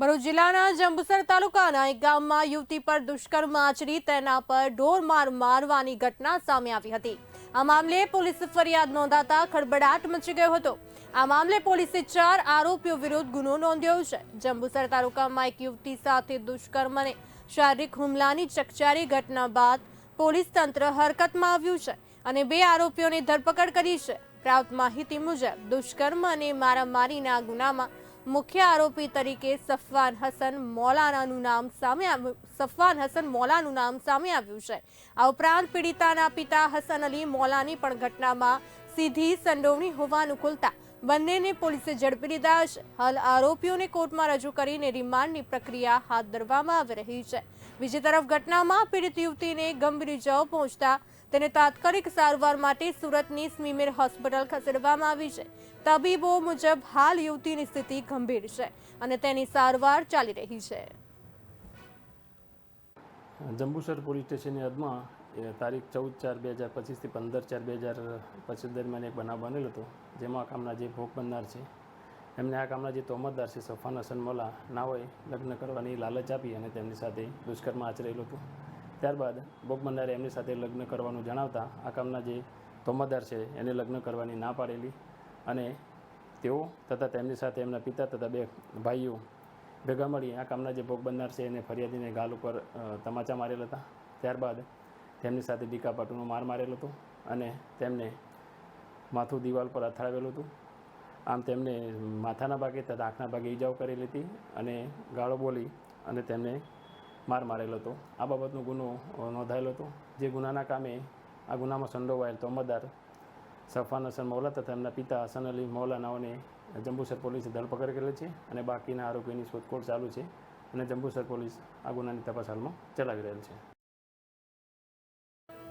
ભરૂચ જિલ્લાના જંબુસર તાલુકાના એક ગામમાં યુવતી પર દુષ્કર્મ આચરી તેના પર ઢોર માર મારવાની ઘટના સામે આવી હતી. આ મામલે પોલીસે ફરિયાદ નોંધાતા ખળબડાટ મચી ગયો હતો. આ મામલે પોલીસે ચાર આરોપીઓ વિરુદ્ધ ગુનો નોંધ્યો છે. જંબુસર તાલુકામાં એક યુવતી સાથે દુષ્કર્મ અને શારીરિક હુમલાની ચકચારી ઘટના બાદ પોલીસ તંત્ર હરકતમાં આવ્યું છે અને બે આરોપીઓની ધરપકડ કરી છે. પ્રાપ્ત માહિતી મુજબ, દુષ્કર્મ અને મારામારીના ગુનામાં મુખ્ય આરોપી તરીકે સફવાન હસન મૌલાનાનું નામ સામે આવ્યું સફવાન હસન મૌલાનું નામ સામે આવ્યું છે. આ ઉપરાંત પીડિતાના પિતા હસન અલી મૌલાની પણ ઘટનામાં સીધી સંડોવણી હોવાનું ખુલતા બંનેને પોલીસે ઝડપી લીધા છે. હાલ આરોપીઓને કોર્ટમાં રજૂ કરીને રિમાન્ડની પ્રક્રિયા હાથ ધરવામાં આવી રહી છે. બીજી તરફ ઘટનામાં પીડિત યુવતીને ગંભીર ઇજાઓ પહોંચતા તેને તાત્કાલિક સારવાર માટે સુરતની સ્મીમેર હોસ્પિટલ ખસેડવામાં આવી છે. તબીબો મુજબ હાલ યુવતીની સ્થિતિ ગંભીર છે અને તેની સારવાર ચાલી રહી છે. જંબુસર પોલીસ સ્ટેશનની હદમાં એ તારીખ ચૌદ ચાર બે હજાર પચીસથી પંદર ચાર બે હજાર પચીસ દરમિયાન એક બનાવ બનેલો હતો, જેમાં આ કામના જે ભોગ બનનાર છે, એમને આ કામના જે તોમતદાર છે, સફાન હસન મોલા, ના હોય, લગ્ન કરવાની લાલચ આપી અને તેમની સાથે દુષ્કર્મ આચરેલું હતું. ત્યારબાદ ભોગ બનનારે એમની સાથે લગ્ન કરવાનું જણાવતા આ કામના જે તોમતદાર છે, એને લગ્ન કરવાની ના પાડેલી અને તેઓ તથા તેમની સાથે એમના પિતા તથા બે ભાઈઓ ભેગા મળી આ કામના જે ભોગ બનનાર છે, એને ફરિયાદીને ગાલ ઉપર તમાચા મારેલા હતા. ત્યારબાદ તેમની સાથે ડીકા પાટુનો માર મારેલો હતો અને તેમને માથું દિવાલ પર અથડાવેલું હતું. આમ તેમને માથાના ભાગે તથા આંખના ભાગે ઈજાઓ કરેલી હતી અને ગાળો બોલી અને તેમને માર મારેલો હતો. આ બાબતનો ગુનો નોંધાયેલો હતો. જે ગુનાના કામે આ ગુનામાં સંડોવાયેલ તોમતદાર સફાન હસન મૌલા તથા એમના પિતા હસન અલી મૌલાનાઓને જંબુસર પોલીસે ધરપકડ કરેલી છે અને બાકીના આરોપીની શોધખોળ ચાલુ છે અને જંબુસર પોલીસ આ ગુનાની તપાસ હાલમાં ચલાવી રહેલ છે.